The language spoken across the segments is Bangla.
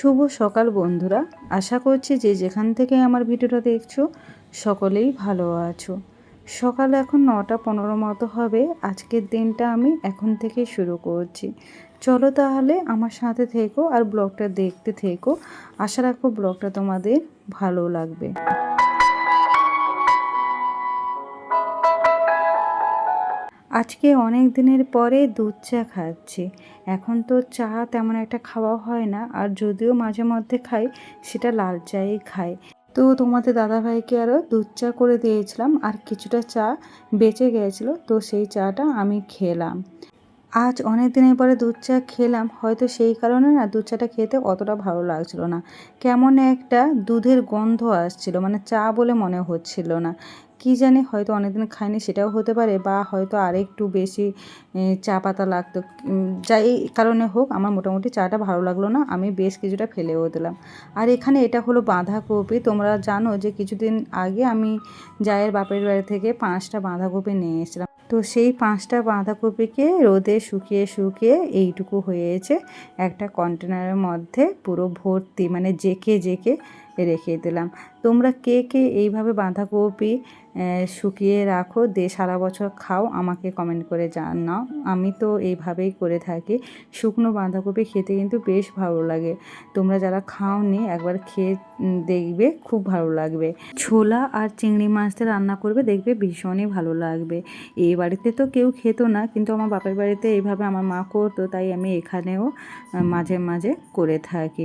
শুভ সকাল বন্ধুরা। আশা করছি যে যেখান থেকে আমার ভিডিওটা দেখছ, সকলেই ভালো আছো। সকাল এখন নটা পনেরো মতো হবে। আজকের দিনটা আমি এখন থেকে শুরু করছি। চলো তাহলে আমার সাথে থেকো আর ব্লগটা দেখতে থেকো। আশা রাখব ব্লগটা তোমাদের ভালো লাগবে। আজকে অনেক দিনের পরে দুধ চা খাচ্ছি। এখন তো চা তেমন একটা খাওয়া হয় না, আর যদিও মাঝে মধ্যে খাই, সেটা লাল চাই খাই। তো তোমাদের দাদাভাইকে আরও দুধ চা করে দিয়েছিলাম, আর কিছুটা চা বেঁচে গিয়েছিল, তো সেই চাটা আমি খেলাম। আজ অনেক দিনের পরে দুধ চা খেলাম, হয়তো সেই কারণে না দুধ চাটা খেতে অতটা ভালো লাগছিল না। কেমন একটা দুধের গন্ধ আসছিল মানে চা বলে মনে হচ্ছিল না। কি জানি হয়তো অনেকদিন খাইনি, সেটাও হতে পারে বা হয়তো আরেকটু বেশি চা পাতা লাগতো। যাই কারণে হোক, আমার মোটামুটি চাটা ভালো লাগল না, আমি বেশ কিছুটা ফেলেও দিলাম। আর এখানে এটা হলো বাঁধাকপি, তোমরা জানো যে কিছুদিন আগে আমি জায়ের বাপের বাড়ি থেকে পাঁচটা বাঁধাকপি নিয়ে এসেছিলাম। তো সেই পাঁচটা বাঁধাকপিকে রোদে শুকিয়ে শুকিয়ে এইটুকু হয়েছে একটা কন্টেনারের মধ্যে পুরো ভর্তি মানে জেকে জেকে রেখে দিলাম। তোমরা কে কে এইভাবে বাঁধাকপি শুকিয়ে রাখো দিয়ে সারা বছর খাও, আমাকে কমেন্ট করে জানাও। আমি তো এইভাবেই করে থাকি। শুকনো বাঁধাকপি খেতে কিন্তু বেশ ভালো লাগে। তোমরা যারা খাওনি, একবার খেয়ে দেখবে, খুব ভালো লাগবে। ছোলা আর চিংড়ি মাছ দিয়ে রান্না করবে, দেখবে ভীষণই ভালো লাগবে। এই বাড়িতে তো কেউ খেত না, কিন্তু আমার বাপের বাড়িতে এইভাবে আমার মা করতো, তাই আমি এখানেও মাঝে মাঝে করে থাকি।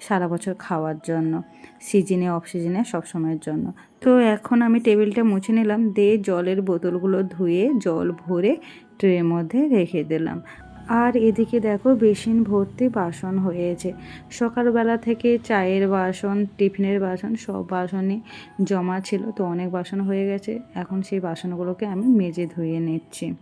সারা বছর খাওয়ার জন্য সিজনে অফ সিজনে সবসময়ের জন্য। তো এখন আমি টেবিলটা মুছে নিলাম, দিয়ে জলের বোতলগুলো ধুয়ে জল ভরে ট্রের মধ্যে রেখে দিলাম। আর এদিকে দেখো বেসিন ভর্তি বাসন হয়েছে। সকালবেলা থেকে চায়ের বাসন, টিফিনের বাসন, সব বাসনই জমা ছিল। তো অনেক বাসন হয়ে গেছে। এখন সেই বাসনগুলোকে আমি মেজে ধুয়ে নিচ্ছি।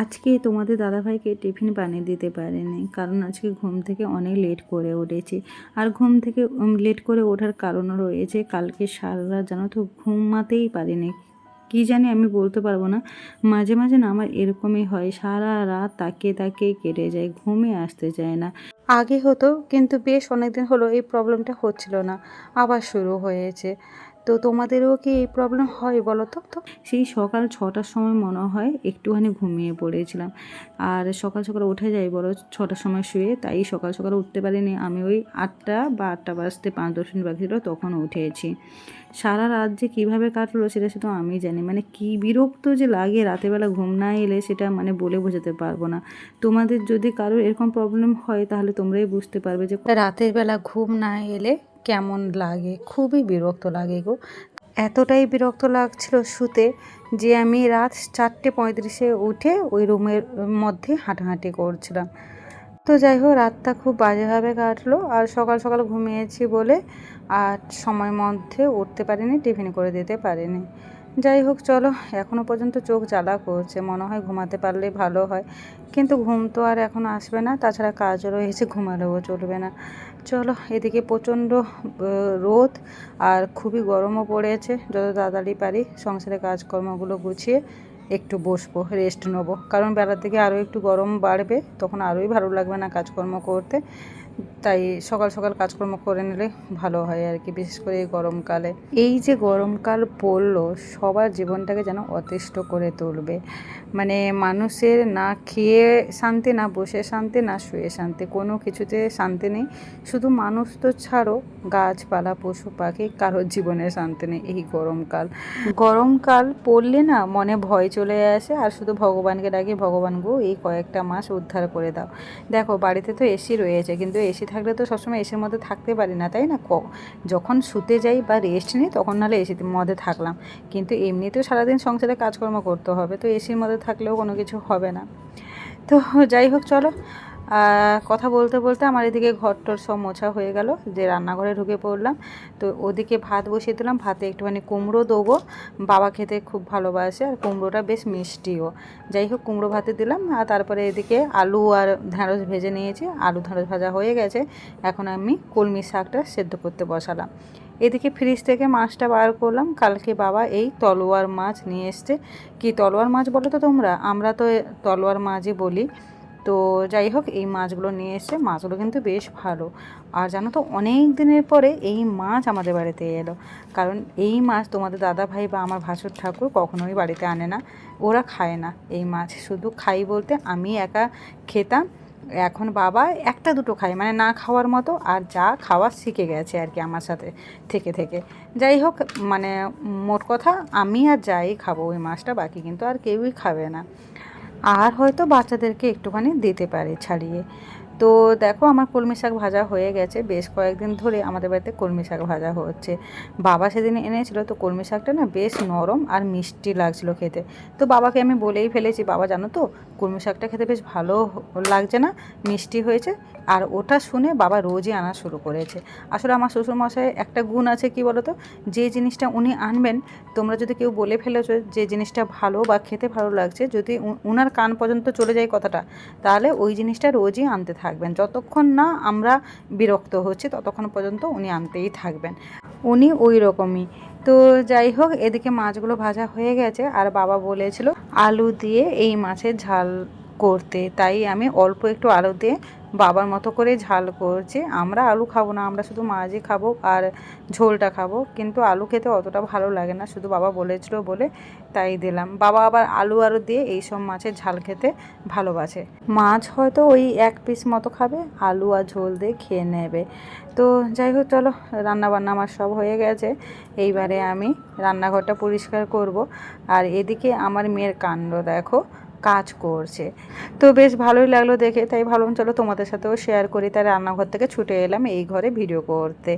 আজকে তোমাদের দাদাভাইকে টিফিন বানিয়ে দিতে পারেনি, কারণ আজকে ঘুম থেকে অনেক লেট করে উঠেছি। আর ঘুম থেকে লেট করে ওঠার কারণও রয়েছে, কালকে সারা রাত জানো তো ঘুমাতেই পারিনি। কি জানি আমি বলতে পারব না। মাঝে মাঝে না আমার এরকমই হয়, সারা রাত তাকে তাকে কেটে যায়, ঘুমে আসতে চায় না। আগে হতো, কিন্তু বেশ অনেকদিন হলো এই প্রবলেমটা হচ্ছিল না, আবার শুরু হয়েছে। তো তোমাদেরও কি এই প্রবলেম হয় বলো তো? তো সেই সকাল ছটার সময় মনে হয় একটুখানি ঘুমিয়ে পড়েছিলাম। আর সকাল সকাল উঠে যাই বলো ছটার সময় শুয়ে তাই সকাল সকাল উঠতে পারিনি। আমি ওই আটটা বা আটটা বাজতে পাঁচ দশ মিনিট বাকি ছিল তখন উঠেছি। সারা রাত যে কীভাবে কাটলো সেটা শুধু আমি জানি। মানে কী বিরক্ত যে লাগে রাতেরবেলা ঘুম না এলে সেটা মানে বলে বোঝাতে পারব না। তোমাদের যদি কারোর এরকম প্রবলেম হয় তাহলে তোমরাই বুঝতে পারবে যে রাতের বেলা ঘুম না এলে কেমন লাগে? খুবই বিরক্ত লাগে গো। এতটাই বিরক্ত লাগছিল শুতে যে আমি রাত চারটে পঁয়ত্রিশে উঠে ওই রুমের মধ্যে হাঁটাহাঁটি করছিলাম। তো যাই হোক, রাতটা খুব বাজেভাবে কাটলো আর সকাল সকাল ঘুমিয়েছি বলে আর সময় মধ্যে উঠতে পারিনি, টিফিন করে দিতে পারিনি। যাই হোক, চলো এখনও পর্যন্ত চোখ জ্বালা করছে, মনে হয় ঘুমাতে পারলে ভালো হয়। কিন্তু ঘুম তো আর এখন আসবে না, তাছাড়া কাজও রয়েছে, ঘুমালেও চলবে না। চলো, এদিকে প্রচণ্ড রোদ আর খুবই গরমও পড়েছে। যত তাড়াতাড়ি পারি সংসারের কাজকর্মগুলো গুছিয়ে একটু বসবো রেস্ট নেব। কারণ বেলার দিকে আরও একটু গরম বাড়বে, তখন আরোই ভালো লাগবে না কাজকর্ম করতে। তাই সকাল সকাল কাজকর্ম করে নিলে ভালো হয় আর কি, বিশেষ করে এই গরমকালে। এই যে গরমকাল পড়ল, সবার জীবনটাকে যেন অতিষ্ঠ করে তুলবে। মানে মানুষের না খেয়ে শান্তি, না বসে শান্তি, না শুয়ে শান্তি, কোনো কিছুতে শান্তি নেই। শুধু মানুষ তো ছাড়ো, গাছপালা, পশু পাখি, কারোর জীবনে শান্তি নেই এই গরমকাল। গরমকাল পড়লে না মনে ভয় চলে আসে, আর শুধু ভগবানকে ডাকি, ভগবান গো, এই কয়েকটা মাস উদ্ধার করে দাও। দেখো, বাড়িতে তো এসি রয়েছে, কিন্তু এসি থাকলে তো সবসময় এসির মধ্যে থাকতে পারি না, তাই না? যখন শুতে যাই বা রেস্ট নিই, তখন নাহলে এসির মধ্যে থাকলাম। কিন্তু এমনিতেও সারাদিন সংসারে কাজকর্ম করতে হবে, তো এসির মধ্যে থাকলেও কোনো কিছু হবে না। তো যাই হোক, চলো। কথা বলতে বলতে আমার এদিকে ঘর টর সব মোছা হয়ে গেল, যে রান্নাঘরে ঢুকে পড়লাম। তো ওদিকে ভাত বসিয়ে দিলাম, ভাতে একটুখানি কুমড়ো দেবো। বাবা খেতে খুব ভালোবাসে আর কুমড়োটা বেশ মিষ্টিও। যাই হোক, কুমড়ো ভাতে দিলাম, আর তারপরে এদিকে আলু আর ঢ্যাঁড়স ভেজে নিয়েছি। আলু ঢ্যাঁড়স ভাজা হয়ে গেছে, এখন আমি কলমি শাকটা সেদ্ধ করতে বসালাম। এদিকে ফ্রিজ থেকে মাছটা বার করলাম, কালকে বাবা এই তলোয়ার মাছ নিয়ে এসছে। কি তলোয়ার মাছ বলো তো তোমরা? আমরা তো তলোয়ার মাছই বলি। তো যাই হোক, এই মাছগুলো নিয়ে এসে, মাছগুলো কিন্তু বেশ ভালো। আর জানো তো, অনেক দিনের পরে এই মাছ আমাদের বাড়িতে এলো। কারণ এই মাছ তোমাদের দাদা ভাই বা আমার ভাসুর ঠাকুর কখনোই বাড়িতে আনে না। ওরা খায় না এই মাছ। শুধু খাই বলতে আমি একা খেতাম, এখন বাবা একটা দুটো খায়। মানে না খাওয়ার মতো আর যা খাওয়া শিখে গেছে আর কি আমার সাথে, থেকে থেকে। যাই হোক মানে মোট কথা আমি আর যাই খাব ওই মাছটা, বাকি কিন্তু আর কেউই খাবে না। আর হয়তো বাচ্চাদেরকে একটুখানি দিতে পারে ছাড়িয়ে। তো দেখো আমার কলমি শাক ভাজা হয়ে গেছে। বেশ কয়েকদিন ধরে আমাদের বাড়িতে কলমি শাক ভাজা হচ্ছে। বাবা সেদিন এনেছিল তো কলমি শাকটা না বেশ নরম আর মিষ্টি লাগছিল খেতে। তো বাবাকে আমি বলেই ফেলেছি, বাবা জানো তো কলমি শাকটা খেতে বেশ ভালো লাগছে না, মিষ্টি হয়েছে। আর ওটা শুনে বাবা রোজই আনা শুরু করেছে। আসলে আমার শ্বশুরমশাই একটা গুণ আছে কি বলো তো যে জিনিসটা উনি আনবেন, তোমরা যদি কেউ বলে ফেলেছো যে জিনিসটা ভালো বা খেতে ভালো লাগছে, যদি উনার কান পর্যন্ত চলে যায় কথাটা, তাহলে ওই জিনিসটা রোজই আনতে থাকবেন। যতক্ষণ না আমরা বিরক্ত হচ্ছি, ততক্ষণ পর্যন্ত উনি আনতেই থাকবেন। উনি ওই রকমই। তো যাই হোক, এদিকে মাছগুলো ভাজা হয়ে গেছে। আর বাবা বলেছিল আলু দিয়ে এই মাছের ঝাল করতে। তাই আমি অল্প একটু আলু দিয়ে বাবার মতো করে ঝাল করছে। আমরা আলু খাব না, আমরা শুধু মাছই খাব আর ঝোলটা খাব। কিন্তু আলু খেতে অতটা ভালো লাগে না, শুধু বাবা বলেছিল বলে তাই দিলাম। বাবা আবার আলু আলু দিয়ে এই সব মাছের ঝাল খেতে ভালোবাসে। মাছ হয়তো ওই এক পিস মতো খাবে, আলু আর ঝোল দিয়ে খেয়ে নেবে। তো যাই হোক, চলো রান্না বান্না আমার সব হয়ে গেছে। এইবারে আমি রান্নাঘরটা পরিষ্কার করব। আর এদিকে আমার মেয়ের কাণ্ড দেখো। কাজ করছে। তো বেশ ভালোই লাগল দেখে, তাই ভাবলাম চলো তোমাদের সাথেও শেয়ার করি। তাই রান্নাঘর থেকে ছুটে এলাম এই ঘরে ভিডিও করতে।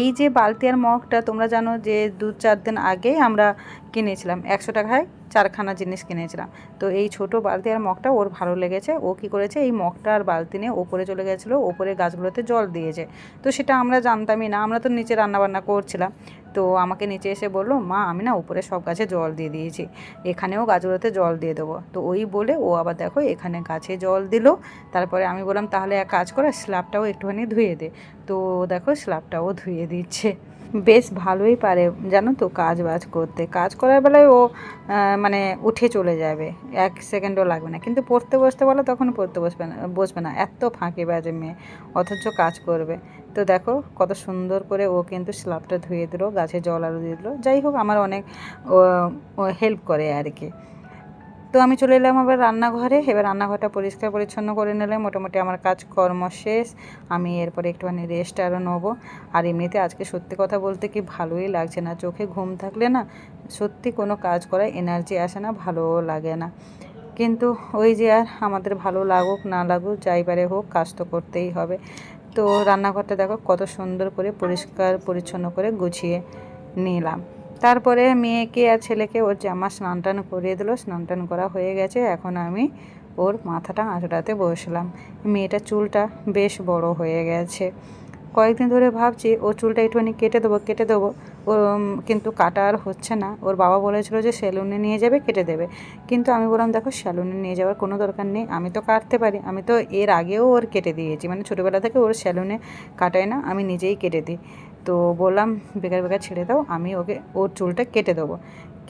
এই যে বালতি আর মগটা, তোমরা জানো যে দু চার দিন আগেই আমরা কিনেছিলাম। একশো টাকায় চারখানা জিনিস কিনেছিলাম। তো এই ছোট বালতি আর মগটা ওর ভালো লেগেছে। ও কি করেছে, এই মগটা আর বালতি নিয়ে ওপরে চলে গেছিল, ওপরে গাছগুলোতে জল দিয়েছে। তো সেটা আমরা জানতামই না, আমরা তো নিচে রান্নাবান্না করছিলাম। তো আমাকে নিচে এসে বলল, মা, আমি না উপরে সব গাছে জল দিয়ে দিয়েছি, এখানেও গাছগুলোতে জল দিয়ে দেবো। তো ওই বলে ও আবার দেখো এখানে গাছে জল দিল। তারপরে আমি বললাম, তাহলে এক কাজ করে, স্ল্যাবটাও একটুখানি ধুয়ে দে। তো দেখো স্ল্যাবটাও ধুয়ে দিচ্ছে। বেশ ভালোই পারে, জানো তো, কাজ বাজ করতে। কাজ করার বেলায় ও মানে উঠে চলে যাবে। এক সেকেন্ডও লাগবে না। কিন্তু পড়তে বসতে বলো, তখন পড়তে বসবে না বসবে না। এত ফাঁকি বাজে মেয়ে, অথচ কাজ করবে। তো দেখো, কত সুন্দর করে ও কিন্তু স্ল্যাবটা ধুয়ে দিল, গাছে জল আলু দিয়ে দিল। যাই হোক, আমার অনেক হেল্প করে আর কি। তো আমি চলে এলাম আবার রান্নাঘরে। এবার রান্নাঘরটা পরিষ্কার পরিচ্ছন্ন করে নিলে মোটামুটি আমার কাজকর্ম শেষ। আমি এরপরে একটুখানি রেস্ট আরও নেব। আর এমনিতে আজকে সত্যি কথা বলতে কি ভালোই লাগছে না। চোখে ঘুম থাকলে না সত্যি কোনো কাজ করায় এনার্জি আসে না, ভালোও লাগে না। কিন্তু ওই যে আর আমাদের ভালো লাগুক, না লাগুক, যাই পারে হোক, কাজ তো করতেই হবে। তো রান্নাঘরটা দেখো কত সুন্দর করে পরিষ্কার পরিচ্ছন্ন করে গুছিয়ে নিলাম। তারপরে মেয়েকে আর ছেলেকে ওর জামা স্নান টান করিয়ে দিল, স্নান টান করা হয়ে গেছে। এখন আমি ওর মাথাটা আঁচড়াতে বসলাম। মেয়েটার চুলটা বেশ বড় হয়ে গেছে। কয়েকদিন ধরে ভাবছি ওর চুলটা একটুখানি কেটে দেবো কেটে দেবো। ও কিন্তু কাটা আর হচ্ছে না। ওর বাবা বলেছিল যে সেলুনে নিয়ে যাবে, কেটে দেবে। কিন্তু আমি বললাম, দেখো, সেলুনে নিয়ে যাওয়ার কোনো দরকার নেই। আমি তো কাটতে পারি। আমি তো এর আগেও ওর কেটে দিয়েছি। মানে ছোটোবেলা থেকে ওর সেলুনে কাটাই না, আমি নিজেই কেটে দিই। তো বললাম, বেকার বেকার ছেড়ে দাও, আমি ওকে, ওর চুলটা কেটে দেবো।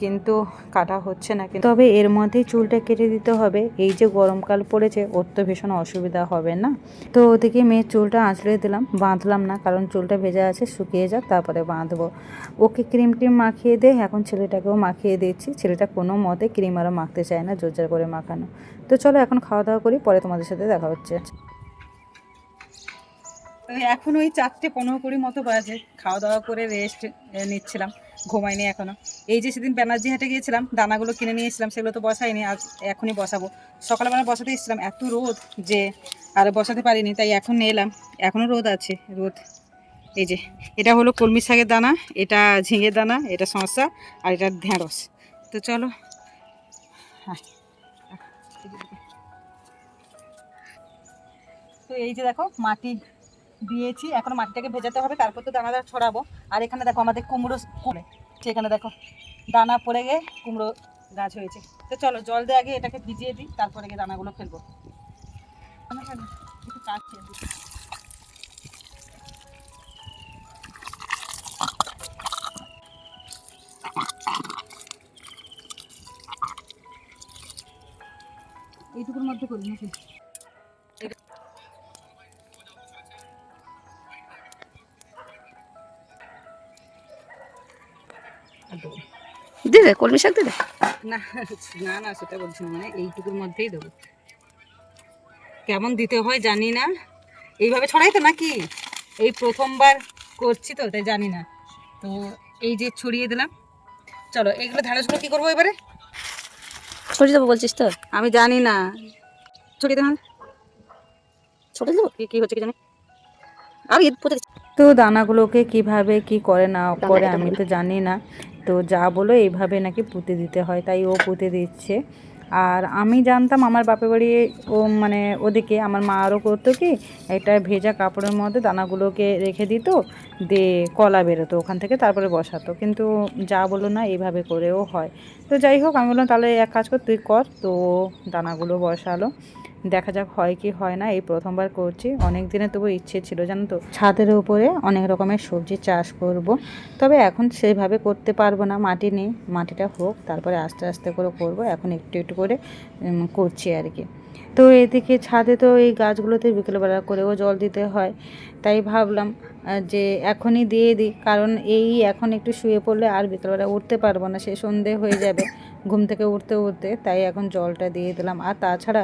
কিন্তু কাটা হচ্ছে না কিন্তু। তবে এর মধ্যেই চুলটা কেটে দিতে হবে। এই যে গরমকাল পড়েছে, ওর তো ভীষণ অসুবিধা হবে না। তো ওদিকে মেয়ের চুলটা আঁচড়ে দিলাম, বাঁধলাম না, কারণ চুলটা ভেজা আছে, শুকিয়ে যাক, তারপরে বাঁধবো। ওকে ক্রিম টিম মাখিয়ে দে, এখন ছেলেটাকেও মাখিয়ে দিচ্ছি। ছেলেটা কোনো মতে ক্রিম আরও মাখতে চায় না জোর করে মাখানো। তো চলো, এখন খাওয়া দাওয়া করি, পরে তোমাদের সাথে দেখা হচ্ছে। এখন ওই চারটে পনেরো কুড়ি মতো বাজে। খাওয়া দাওয়া করে রেস্ট নিচ্ছিলাম, ঘুমাইনি এখনও। এই যে সেদিন ব্যানার্জি হাটে গিয়েছিলাম, দানাগুলো কিনে নিয়ে এসেছিলাম, সেগুলো তো বসাইনি, আজ এখনই বসাবো। সকালবেলা বসাতে এসেছিলাম, এত রোদ যে আর বসাতে পারিনি, তাই এখন এলাম এখনও রোদ আছে, রোদ। এই যে, এটা হলো কলমি শাকের দানা, এটা ঝিঙের দানা, এটা শসা আর এটা ঢেঁড়স। তো চলো হ্যাঁ তো এই যে দেখো মাটি দিয়েছি, এখন মাটিটাকে ভেজাতে হবে, তারপর তো দানাটা ছড়াবো। আর এখানে দেখো আমাদের কুমড়ো করে সেখানে দেখো দানা পড়ে গিয়ে কুমড়ো গাছ হয়েছে। তো চলো, জল দিয়ে আগে এটাকে ভিজিয়ে দিই, তারপরে গিয়ে দানাগুলো ফেলব। কি। এইটুকুর মধ্যে করি নাকি? দে দে কলমি শাক দে দে। না না না সেটা বলছি মানে এইটুকুর মধ্যেই দেবো। কেমন দিতে হয় জানি না। এইভাবে ছড়াই তো নাকি? এই প্রথমবার করছি তো তাই জানি না। তো এই যে ছড়িয়ে দিলাম। চলো এইগুলো ঢাড়সগুলো কী করব এবারে? ছড়িয়ে দেবো বলছিস তো? আমি জানি না। ছড়িয়ে দিলাম ছড়িয়ে দেবো? কি কী হচ্ছে কি জানি? আমি পুঁতে। তো দানাগুলোকে কীভাবে কি করে না করে আমি তো জানি না। তো যা বলো এইভাবে নাকি পুঁতে দিতে হয় তাই ও পুঁতে দিচ্ছে। আর আমি জানতাম আমার বাপের বাড়ি ও মানে ওদিকে আমার মা আরও করতো কি একটা ভেজা কাপড়ের মধ্যে দানাগুলোকে রেখে দিত দিয়ে কলা বেরোতো ওখান থেকে তারপরে বসাতো। কিন্তু যা বলো না এইভাবে করেও হয়। তো যাই হোক আমি বললাম তাহলে এক কাজ কর তুই কর তো ও দানাগুলো বসালো। দেখা যাক হয় কি হয় না, এই প্রথমবার করছি। অনেক দিনে তবু ইচ্ছে ছিল, জানো তো? ছাদের উপরে অনেক রকমের সবজি চাষ করব। তবে এখন সেভাবে করতে পারব না, মাটি নেই। মাটিটা হোক, তারপরে আস্তে আস্তে করে করব। এখন একটু একটু করে করছি আর কি। তো এদিকে ছাদে তো এই গাছগুলোতে বিকেলবেলা করেও জল দিতে হয়। তাই ভাবলাম যে এখনই দিয়ে দিই। কারণ এই এখন একটু শুয়ে পড়লে আর বিকেলবেলা উঠতে পারব না, সে সন্ধে হয়ে যাবে। ঘুম থেকে উঠতে উঠতে তাই এখন জলটা দিয়ে দিলাম। আর তাছাড়া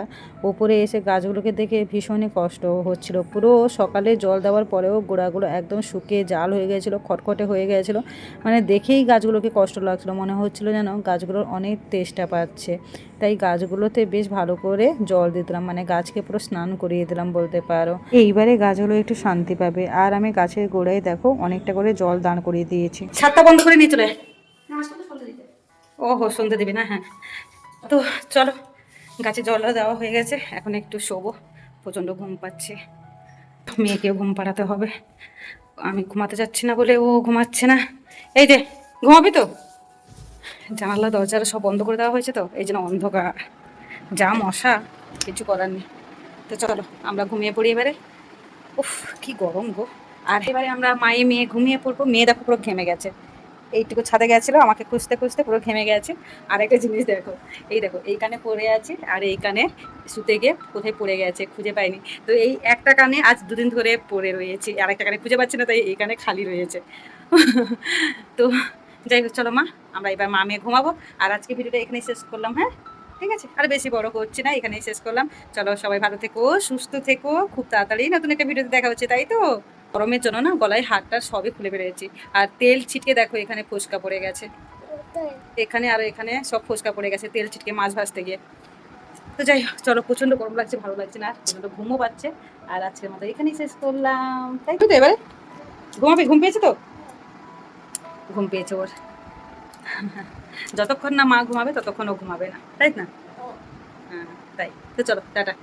ওপরে এসে গাছগুলোকে দেখে ভীষণই কষ্ট হচ্ছিল। পুরো সকালে জল দেওয়ার পরেও গোড়াগুলো একদম শুকিয়ে জাল হয়ে গিয়েছিল খটখটে হয়ে গিয়েছিল মানে দেখেই গাছগুলোকে কষ্ট লাগছিল মনে হচ্ছিল যেন গাছগুলোর অনেক তেষ্টা পাচ্ছে। তাই গাছগুলোতে বেশ ভালো করে জল দিতাম মানে গাছকে পুরো স্নান করিয়ে দিলাম বলতে পারো। এইবারে গাছগুলো একটু শান্তি পাবে। আর আমি গাছের গোড়ায় দেখো অনেকটা করে জল দান করিয়ে দিয়েছি। ছাদটা বন্ধ করে নিয়ে চলে। ও হো সন্ধ্যে দেবে না? হ্যাঁ। তো চলো, গাছে জল দেওয়া হয়ে গেছে, এখন একটু শোবো। প্রচণ্ড ঘুম পাচ্ছে। মেয়েকেও ঘুম পাড়াতে হবে। আমি ঘুমাতে যাচ্ছি না বলে ও ঘুমাচ্ছে না। এই যে, ঘুমাবি তো? জানালা দরজাটা সব বন্ধ করে দেওয়া হয়েছে তো, এই জন্য অন্ধকার। যা মশা, কিছু করার নেই। তো চলো, আমরা ঘুমিয়ে পড়ি এবারে। উফ, কি গরম গো। আর এবারে আমরা মায়ে, মেয়ে ঘুমিয়ে পড়ব। মেয়ে দেখো পুরো ঘেমে গেছে। এইটুকু ছাদে গেছিল, আমাকে খুঁজতে খুঁজতে পুরো ঘেমে গেছে। আর একটা জিনিস দেখো, এই দেখো এই কানে পড়ে আছে আর এই কানে শুতে গিয়ে কোথায় পড়ে গেছে খুঁজে পাইনি। তো এই একটা কানে আজ দুদিন ধরে পড়ে রয়েছে, আর একটা কানে খুঁজে পাচ্ছি না, তাই এই কানে খালি রয়েছে। তো যাই হোক, চলো মা, আমরা এবার মা মেয়ে ঘুমাবো। আর আজকে ভিডিওটা এখানেই শেষ করলাম হ্যাঁ? ঠিক আছে? আর বেশি বড় করছি না, এখানেই শেষ করলাম। চলো সবাই ভালো থেকো, সুস্থ থেকো, খুব তাড়াতাড়ি নতুন একটা ভিডিওতে দেখা হচ্ছে, তাই তো? গরমের জন্য না গলায় হাতটা সবই খুলে বেরিয়েছি আর তেল ছিটকে দেখো, এখানে ফোসকা পড়ে গেছে। এখানে আর এখানে সব ফোসকা পড়ে গেছে, তেল ছিটকে মাছ ভাজতে গিয়ে। তো যাই হোক, চলো প্রচণ্ড গরম লাগছে, ভালো লাগছে না প্রচণ্ড ঘুমও পাচ্ছে। আর আজকের মতো এখানেই শেষ করলাম। তাই তো এবারে? ঘুমাবে? ঘুম পেয়েছে তো? ঘুম পেয়েছে ওর। যতক্ষণ না মা ঘুমাবে, ততক্ষণ ও ঘুমাবে না। তাই না? হ্যাঁ তাই। তো চলো, টাটা।